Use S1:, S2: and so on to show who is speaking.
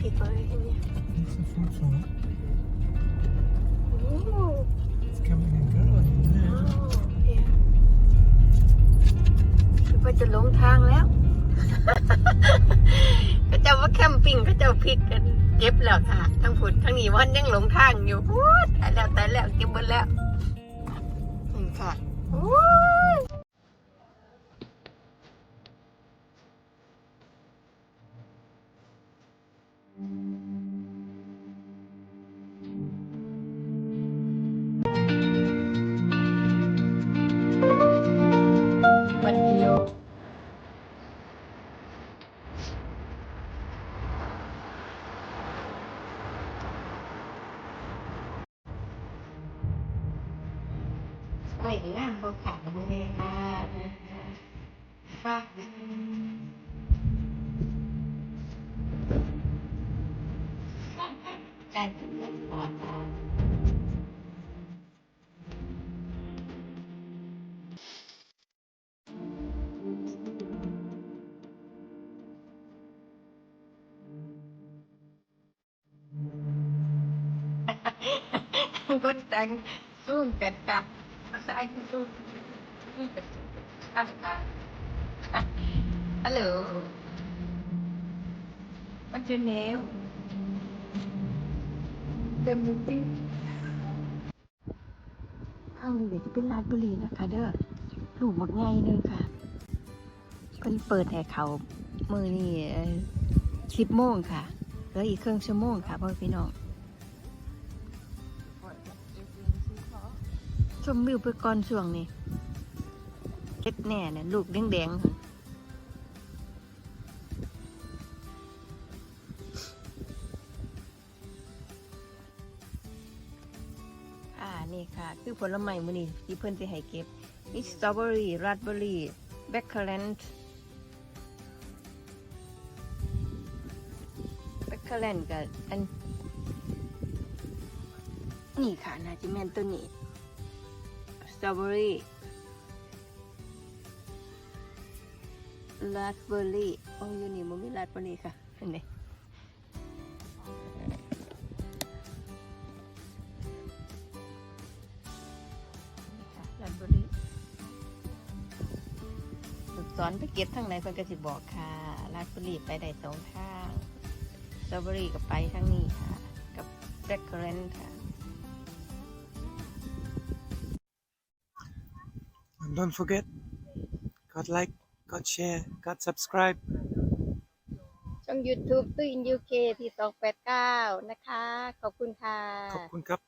S1: พริกเลยเนี่ย
S2: It's a fruit salad.
S1: โอ้
S2: It's coming in good.
S1: เนี่ยคือว่าจะหลงทางแล้ว ก็จะว่าแคมปิ้งก็จะพริกกันเก็บแล้วค่ะ ทั้งผุดทั้งนี้วันยังหลงทางอยู่พูดตายแล้วตายแล้วเก็บหมดแล้วนี่ค่ะโอ้ ไปงานบ่ขาดเลยค่ะฝาการเงินปอดภัยคนแต่งสู้กันกับ ภาษาอังกฤษสู้กันฮัลโหล What's your name? The movie ข้างเดี๋ยวจะเป็นราชบุรีนะคะ เด้อลูกหมดไงเลยค่ะ เพิ่นเปิดให้เขามือนี่สิบโมงค่ะ แล้วอีกเครึ่องชั่วโมงค่ะพ่อพี่น้อง ชมวิวไปก่อนช่วงนี้เก็ดแน่เนี่ยลูกแดงๆนอ่านี่ค่ะ คือผลไม้มือนี้ที่เพิ่อนสิให้เก็บมีสตรอเบอรี่ราสเบอรี่แบคเคอร์แลนด์แบคเคอร์แลนด์กับอัน นี่ค่ะนาจะแมนตัวนี้ สตรอเบอรี่ราสเบอร์รี่โอ้ยอยู่นี่มันมีราสเบอร์รี่ค่ะเห็นไหมราสเบอร์รี่ฝึกสอนไปเก็บทางไหนคนก็สิบอกค่ะราสเบอร์รี่ไปได้สองทางสตรอเบอรี่ก็ไปทางนี้ค่ะ กับแบล็คเคอร์เรนค่ะ
S2: don't forget, got like, got share, got subscribe.
S1: ช่อง YouTube ตุ้ยอินยูเคที่289 นะคะ ขอบคุณค่ะ
S2: ขอบคุณครับ